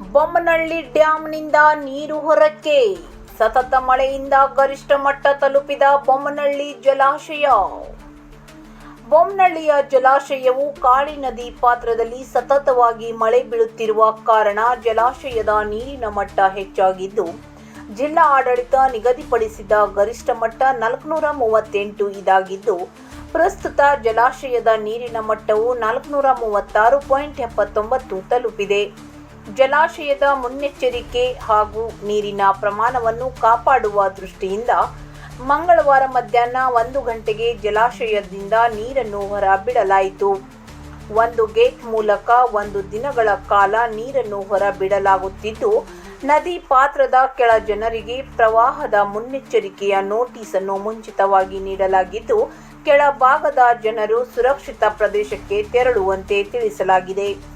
ಬೊಮ್ಮನಹಳ್ಳಿ ಡ್ಯಾಂನಿಂದ ನೀರು ಹೊರಕ್ಕೆ ಸತತ ಮಳೆಯಿಂದ ಗರಿಷ್ಠ ಮಟ್ಟ ತಲುಪಿದ ಬೊಮ್ಮನಹಳ್ಳಿ ಜಲಾಶಯ. ಬೊಮ್ಮನಹಳ್ಳಿಯ ಜಲಾಶಯವು ಕಾಳಿ ನದಿ ಪಾತ್ರದಲ್ಲಿ ಸತತವಾಗಿ ಮಳೆ ಬೀಳುತ್ತಿರುವ ಕಾರಣ ಜಲಾಶಯದ ನೀರಿನ ಮಟ್ಟ ಹೆಚ್ಚಾಗಿದ್ದು, ಜಿಲ್ಲಾ ಆಡಳಿತ ನಿಗದಿಪಡಿಸಿದ ಗರಿಷ್ಠ ಮಟ್ಟ ನಾಲ್ಕುನೂರ ಮೂವತ್ತೆಂಟು ಇದಾಗಿದ್ದು, ಪ್ರಸ್ತುತ ಜಲಾಶಯದ ನೀರಿನ ಮಟ್ಟವು ನಾಲ್ಕುನೂರ ಮೂವತ್ತಾರು ಪಾಯಿಂಟ್ ಎಪ್ಪತ್ತೊಂಬತ್ತು ತಲುಪಿದೆ. ಜಲಾಶಯದ ಮುನ್ನೆಚ್ಚರಿಕೆ ಹಾಗೂ ನೀರಿನ ಪ್ರಮಾಣವನ್ನು ಕಾಪಾಡುವ ದೃಷ್ಟಿಯಿಂದ ಮಂಗಳವಾರ ಮಧ್ಯಾಹ್ನ ಒಂದು ಗಂಟೆಗೆ ಜಲಾಶಯದಿಂದ ನೀರನ್ನು ಹೊರಬಿಡಲಾಯಿತು. ಒಂದು ಗೇಟ್ ಮೂಲಕ ಒಂದು ದಿನಗಳ ಕಾಲ ನೀರನ್ನು ಹೊರಬಿಡಲಾಗುತ್ತಿದ್ದು, ನದಿ ಪಾತ್ರದ ಕೆಳ ಜನರಿಗೆ ಪ್ರವಾಹದ ಮುನ್ನೆಚ್ಚರಿಕೆಯ ನೋಟಿಸ್ ಅನ್ನು ಮುಂಚಿತವಾಗಿ ನೀಡಲಾಗಿದ್ದು ಕೆಳ ಭಾಗದ ಜನರು ಸುರಕ್ಷಿತ ಪ್ರದೇಶಕ್ಕೆ ತೆರಳುವಂತೆ ತಿಳಿಸಲಾಗಿದೆ.